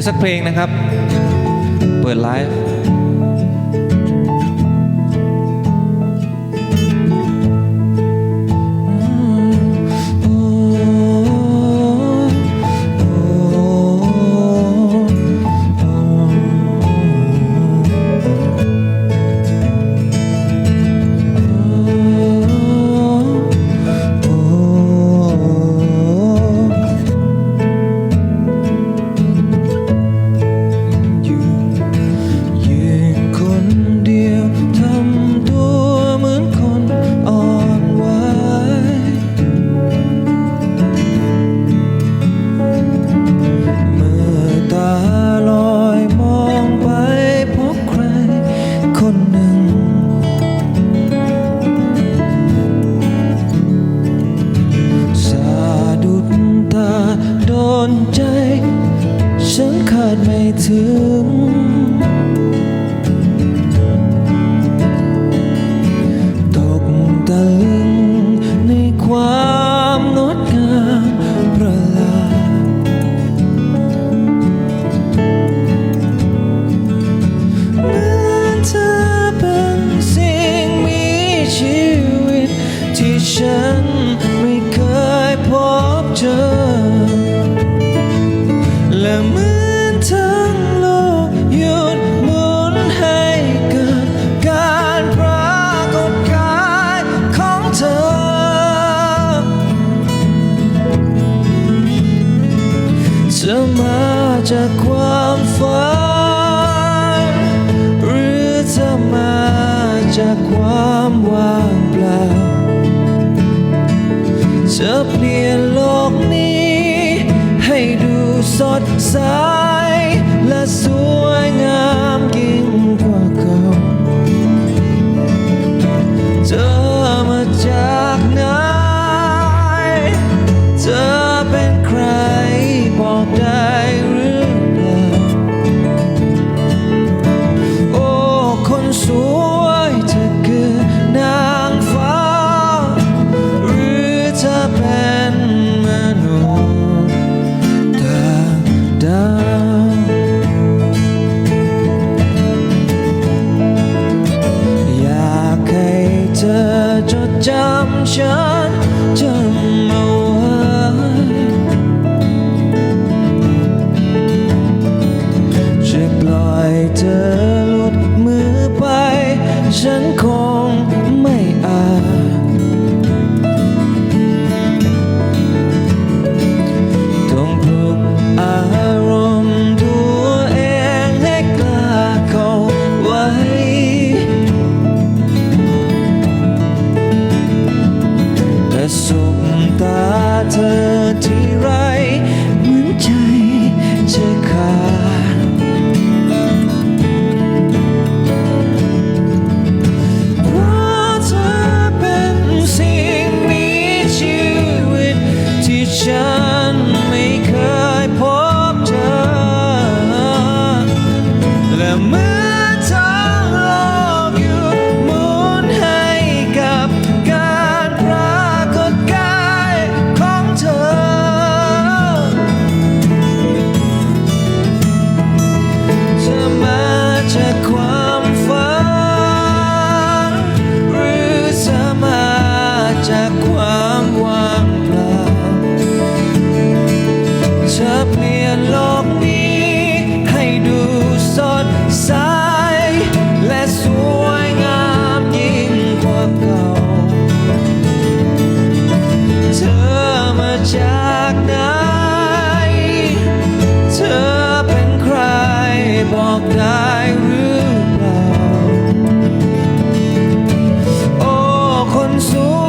ี๋ยวสักเพลงนะครับ เปิดไลฟ์ ถึง ตกตะลึงในความงดงามประหลาดเหมือนเธอเป็นสิ่งมีชีวิต ที่ฉันไม่เคยพบเจอ จากความว่างเปล่าจะเปลี่ยนโลกนี้ ให้ดูสดใส ธอเปลี่ยนโลกนี้ ให้ดูสดใสและสวยงามยิ่งกว่าเก่า เธอมาจากไหน เธอเป็นใครบอกได้หรือเปล่า โอ้คนสวย